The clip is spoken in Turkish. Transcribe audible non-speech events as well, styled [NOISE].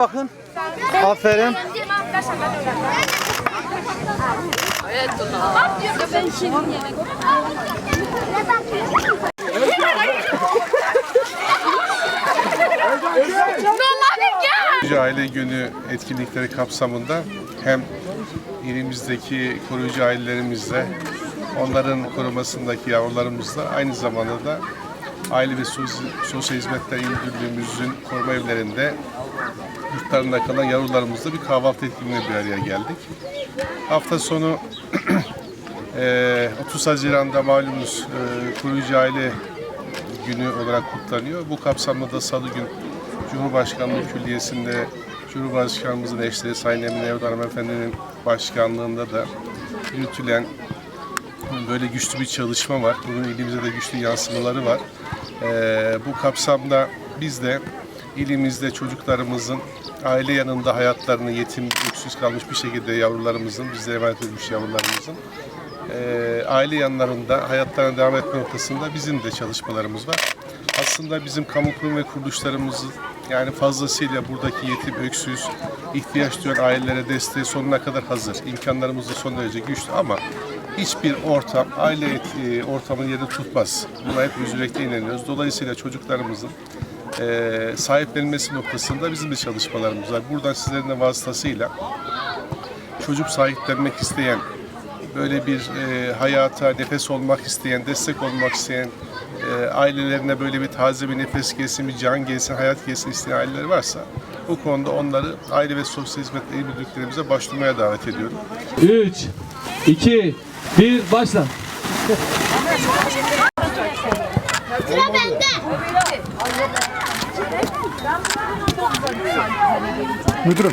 Bakın. Aferin. Aile Günü etkinlikleri kapsamında hem ilimizdeki koruyucu ailelerimizle, onların korumasındaki yavrularımızla aynı zamanda da Aile ve Sosyal, Hizmetler İl koruma evlerinde yurtlarında kalan yavrularımızla bir kahvaltı etkinliğine bir araya geldik. Hafta sonu [CLEARS THROAT] eee, 30 Haziran'da malumunuz eee, koruyucu aile günü olarak kutlanıyor. Bu kapsamda da salı gün Cumhurbaşkanlığı Külliyesi'nde Cumhurbaşkanımızın eşleri Sayın Emine Erdoğan Hanımefendi'nin başkanlığında da yürütülen böyle güçlü bir çalışma var. Bunun ilimize de güçlü yansımaları var. Ee, bu kapsamda biz de ilimizde çocuklarımızın aile yanında hayatlarını yetim, öksüz kalmış bir şekilde yavrularımızın, bize emanet edilmiş yavrularımızın e, aile yanlarında hayatlarına devam etme noktasında bizim de çalışmalarımız var. Aslında bizim kamu kurum ve kuruluşlarımızın yani fazlasıyla buradaki yetim, öksüz, ihtiyaç duyan ailelere desteği sonuna kadar hazır. İmkanlarımız da son derece güçlü ama hiçbir ortam aile et- e, ortamın yerini tutmaz. Buna hep yürekli inanıyoruz. Dolayısıyla çocuklarımızın e, sahiplenilmesi noktasında bizim de çalışmalarımız var. Buradan sizlerin de vasıtasıyla çocuk sahiplenmek isteyen, böyle bir e, hayata nefes olmak isteyen, destek olmak isteyen, e, ailelerine böyle bir taze bir nefes gelsin, bir can gelsin, hayat gelsin isteyen aileler varsa bu konuda onları Aile ve Sosyal Hizmetler İl Müdürlüklerimize başvurmaya davet ediyorum. 3, 2, 1, başla. Sıra bende. Müdürüm.